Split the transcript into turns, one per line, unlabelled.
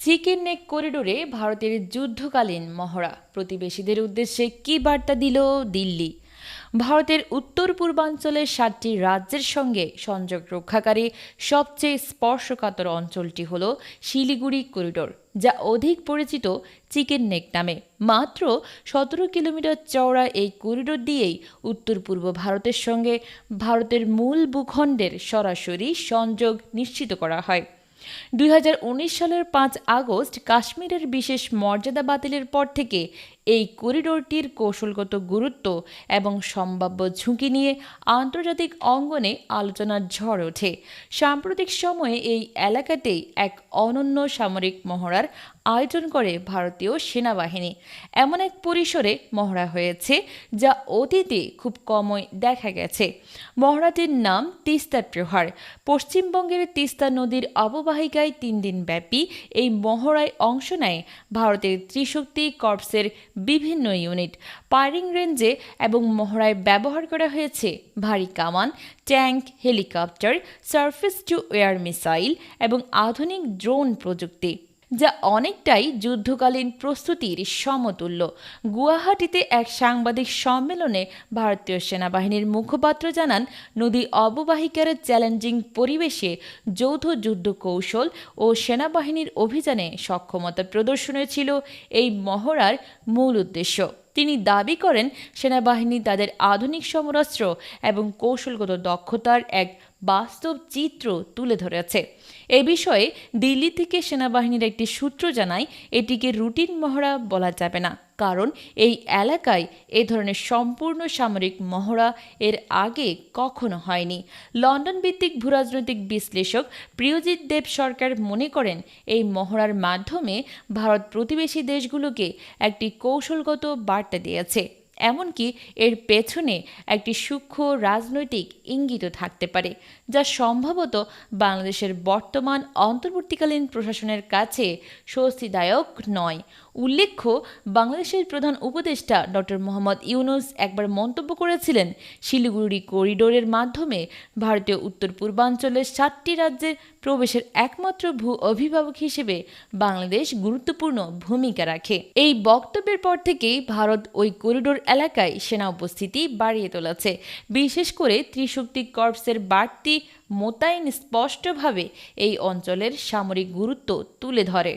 Chicken neck করিডোরে ভারতের যুদ্ধকালীন মহড়া। প্রতিবেশীদের উদ্দেশ্যে কী বার্তা দিল দিল্লি? ভারতের উত্তর পূর্বাঞ্চলের সাতটি রাজ্যের সঙ্গে সংযোগ রক্ষাকারী সবচেয়ে স্পর্শকাতর অঞ্চলটি হল শিলিগুড়ি করিডোর, যা অধিক পরিচিত চিকেন নেক নামে। মাত্র সতেরো কিলোমিটার চওড়া এই করিডোর দিয়েই উত্তর পূর্ব ভারতের সঙ্গে ভারতের মূল ভূখণ্ডের সরাসরি সংযোগ নিশ্চিত করা হয়। দুই হাজার উনিশ সালের পাঁচ আগস্ট কাশ্মীরের বিশেষ মর্যাদা বাতিলের পর থেকে এই করিডোরটির কৌশলগত গুরুত্ব এবং সম্ভাব্য ঝুঁকি নিয়ে আন্তর্জাতিক অঙ্গনে আলোচনার ঝড় ওঠে। সাম্প্রতিক সময়ে এই এলাকাতেই এক অনন্য সামরিক মহড়ার আয়োজন করে ভারতীয় সেনাবাহিনী। এমন এক পরিসরে মহড়া হয়েছে যা অতীতে খুব কমই দেখা গেছে। মহড়াটির নাম তিস্তা প্রহার পশ্চিমবঙ্গের তিস্তা নদীর অববাহিকায় তিন দিন ব্যাপী এই মহড়ায় অংশ নেয় ভারতের ত্রিশক্তি কর্পসের বিভিন্ন ইউনিট। পাইরিং রেঞ্জে এবং মহড়ায় ব্যবহার করা হয়েছে ভারী কামান, tank, helicopter, surface to air missile এবং আধুনিক ড্রোন প্রযুক্তি। যা অনেকটাই যুদ্ধকালীন প্রস্তুতির সমতুল্য। গুয়াহাটিতে এক সাংবাদিক সম্মেলনে ভারতীয় সেনাবাহিনীর মুখপাত্র জানান, নদী অববাহিকার চ্যালেঞ্জিং পরিবেশে যৌথ যুদ্ধ কৌশল ও সেনাবাহিনীর অভিযানে সক্ষমতা প্রদর্শনে ছিল। এই মহড়ার মূল উদ্দেশ্য। তিনি দাবি করেন, সেনাবাহিনী তাদের আধুনিক সমরাস্ত্র এবং কৌশলগত দক্ষতার এক বাস্তব চিত্র তুলে ধরেছে। এ বিষয়ে দিল্লি থেকে সেনাবাহিনীর একটি সূত্র জানায়, এটিকে রুটিন মহড়া বলা যাবে না। কারণ এই এলাকায় এ ধরনের সম্পূর্ণ সামরিক মহড়া এর আগে কখনো হয়নি। লন্ডন ভিত্তিক ভূরাজনৈতিক বিশ্লেষক প্রিয়জিৎ দেব সরকার মনে করেন এই মহড়ার মাধ্যমে ভারত প্রতিবেশী দেশগুলোকে একটি কৌশলগত বার্তা দিয়েছে। এমনকি এর পেছনে একটি সূক্ষ্ম রাজনৈতিক ইঙ্গিতও থাকতে পারে, যা সম্ভবত বাংলাদেশের বর্তমান অন্তর্বর্তীকালীন প্রশাসনের কাছে স্বস্তিদায়ক নয়। উল্লেখ্য, বাংলাদেশের প্রধান উপদেষ্টা ডক্টর মোহাম্মদ ইউনুস একবার মন্তব্য করেছিলেন, শিলিগুড়ি করিডোরের মাধ্যমে ভারতীয় উত্তর পূর্বাঞ্চলের সাতটি রাজ্যে প্রবেশের একমাত্র ভূ অভিভাবক হিসেবে বাংলাদেশ গুরুত্বপূর্ণ ভূমিকা রাখে। এই বক্তব্যের পর থেকেই ভারত ওই করিডোর এলাকায় সেনা উপস্থিতি বাড়িয়ে তোলেছে। বিশেষ করে ত্রিশক্তি কর্পসের বাড়তি মোতায়েন স্পষ্টভাবে এই অঞ্চলের সামরিক গুরুত্ব তুলে ধরে।